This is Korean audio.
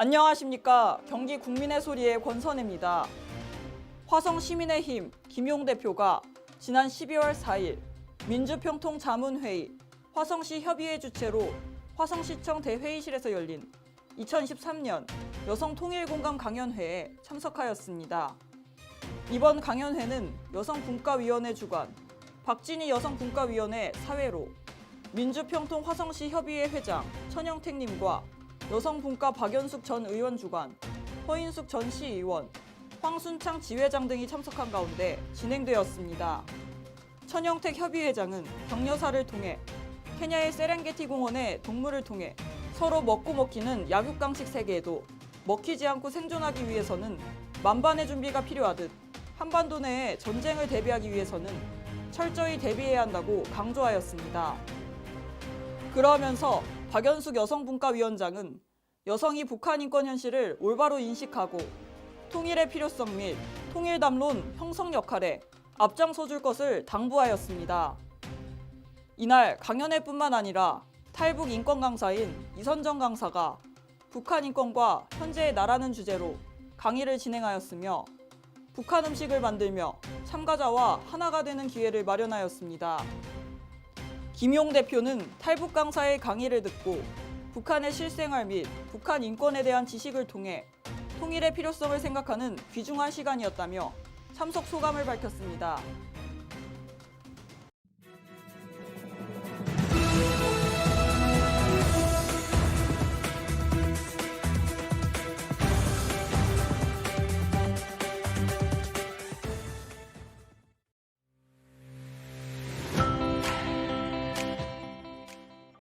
안녕하십니까. 경기 국민의 소리의 권선혜입니다. 화성 시민의 힘 김용 대표가 지난 12월 4일 민주평통 자문회의 화성시 협의회 주최로 화성시청 대회의실에서 열린 2013년 여성통일공감 강연회에 참석하였습니다. 이번 강연회는 여성분과위원회 주관, 박진희 여성분과위원회 사회로 민주평통 화성시 협의회 회장 천영택님과 여성분과 박연숙 전 의원 주관, 허인숙 전 시의원, 황순창 지회장 등이 참석한 가운데 진행되었습니다. 천영택 협의회장은 격려사를 통해 케냐의 세렝게티 공원의 동물을 통해 서로 먹고 먹히는 약육강식 세계에도 먹히지 않고 생존하기 위해서는 만반의 준비가 필요하듯 한반도 내에 전쟁을 대비하기 위해서는 철저히 대비해야 한다고 강조하였습니다. 그러면서 박연숙 여성분과위원장은 여성이 북한 인권 현실을 올바로 인식하고 통일의 필요성 및 통일 담론 형성 역할에 앞장서 줄 것을 당부하였습니다. 이날 강연회뿐만 아니라 탈북 인권 강사인 이선정 강사가 북한 인권과 현재의 나라는 주제로 강의를 진행하였으며 북한 음식을 만들며 참가자와 하나가 되는 기회를 마련하였습니다. 김용 대표는 탈북 강사의 강의를 듣고 북한의 실생활 및 북한 인권에 대한 지식을 통해 통일의 필요성을 생각하는 귀중한 시간이었다며 참석 소감을 밝혔습니다.